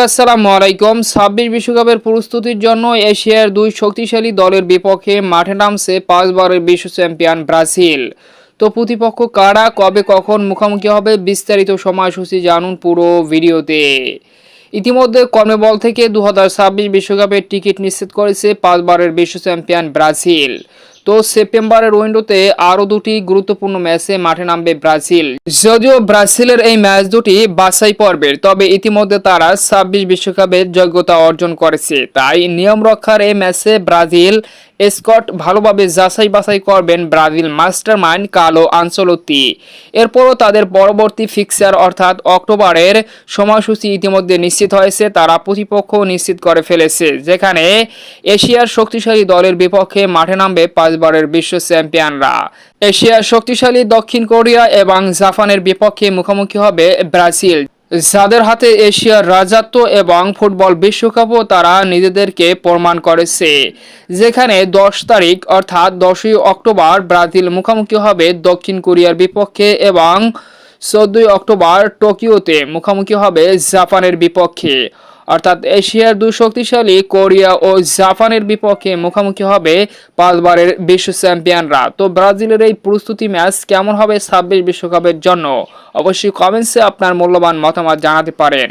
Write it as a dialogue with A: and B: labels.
A: আসসালামু আলাইকুম। ছাব্বিশ বিশ্বকাপের প্রস্তুতির জন্য এশিয়ার দুই শক্তিশালী দলের বিপক্ষে মাঠে নামছে পাঁচবারের বিশ্ব চ্যাম্পিয়ন ব্রাজিল। তো প্রতিপক্ষ কারা, কবে, কখন মুখোমুখি হবে বিস্তারিত সময়সূচি জানুন পুরো ভিডিওতে। ইতিমধ্যে কর্মবল থেকে দু হাজার ছাব্বিশ বিশ্বকাপের টিকিট নিশ্চিত করেছে পাঁচবারের বিশ্ব চ্যাম্পিয়ন ব্রাজিল। তো সেপ্টেম্বরের উইন্ডোতে আরও দুটি গুরুত্বপূর্ণ ম্যাচে মাঠে নামবে ব্রাজিল। যদিও ব্রাজিলের এই ম্যাচ দুটি বাছাই পর্বের, তবে ইতিমধ্যে তারা ছাব্বিশ বিশ্বকাপের যোগ্যতা অর্জন করেছে। তাই নিয়ম রক্ষার এই ম্যাচে ব্রাজিল স্কট ভালোভাবে যাচাই বাছাই করবেন ব্রাজিল মাস্টার মাইন্ড কালো আঞ্চলতি এরপরও তাদের পরবর্তী ফিক্সার অর্থাৎ অক্টোবরের সময়সূচি ইতিমধ্যে নিশ্চিত হয়েছে, তারা প্রতিপক্ষ নিশ্চিত করে ফেলেছে, যেখানে এশিয়ার শক্তিশালী দলের বিপক্ষে মাঠে নামবে পাঁচবারের বিশ্ব চ্যাম্পিয়নরা। এশিয়ার শক্তিশালী দক্ষিণ কোরিয়া এবং জাপানের বিপক্ষে মুখোমুখি হবে ব্রাজিল। যাদের হাতে এশিয়ার রাজত্ব এবং ফুটবল বিশ্বকাপও তারা নিজেদেরকে প্রমাণ করেছে, যেখানে দশ তারিখ অর্থাৎ দশই অক্টোবর ব্রাজিল মুখোমুখি হবে দক্ষিণ কোরিয়ার বিপক্ষে এবং চোদ্দই অক্টোবর টোকিওতে মুখোমুখি হবে জাপানের বিপক্ষে। অর্থাৎ এশিয়ার দুই শক্তিশালী কোরিয়া ও জাপানের বিপক্ষে মুখোমুখি হবে পাঁচবারের বিশ্ব চ্যাম্পিয়নরা। তো ব্রাজিলের এই প্রস্তুতি ম্যাচ কেমন হবে ছাব্বিশ বিশ্বকাপের জন্য? অবশ্যই কমেন্টসে আপনার মূল্যবান মতামত জানাতে পারেন।